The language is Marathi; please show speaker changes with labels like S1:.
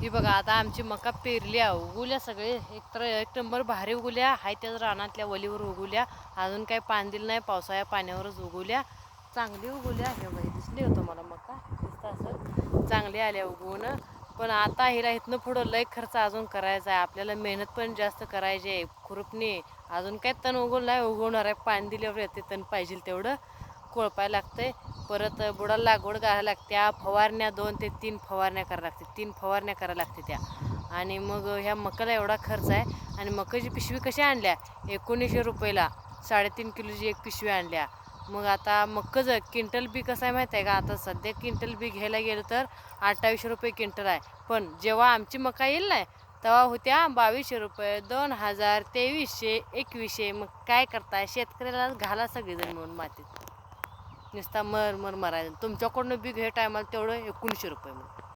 S1: ही बघा आता आमची मका पेरली उगवल्या सगळे. एक तर एक नंबर भारी उगवल्या हाय त्याच रानातल्या वलीवर उगवल्या. अजून काही पाणी दिलं नाही पावसाळ्या पाण्यावरच उगवल्या. चांगली उगवल्या हे बघा दिसली होतं मला मका. दिसतं असं चांगली आल्या उगवून. पण आता हिला इथनं पुढं लय खर्च अजून करायचा आहे. आपल्याला मेहनत पण जास्त करायची आहे खुरपणी. अजून काय तण उगवलं नाही उगवणार आहे. पाणी दिल्यावर येते तण पाहिजे तेवढं. कोळपायला लागतंय. परत बुडाला लागवड करायला लागत्या फवारण्या दोन ते तीन फवारण्या करायला लागते. तीन फवारण्या करायला लागते त्या. आणि मग ह्या मकाला एवढा खर्च आहे. आणि मकाची पिशवी कशी आणल्या? एकोणीसशे रुपयाला. साडेतीन किलोची एक पिशवी आणल्या. मग आता मक्कचं क्विंटल बी कसं आहे माहीत आहे का? आता सध्या क्विंटल बी घ्यायला गेलं तर अठ्ठावीसशे रुपये क्विंटल आहे. पण जेव्हा आमची मका येईल नाही तेव्हा होत्या बावीसशे रुपये दोन हजार तेवीसशे एकवीसशे. मग काय करताय शेतकऱ्याला घाला सगळेजण म्हणून मातीत. नुसता मर मर मरायचं. तुमच्याकडनं बी घे टायमाला तेवढं एकोणीसशे रुपये म्हणून.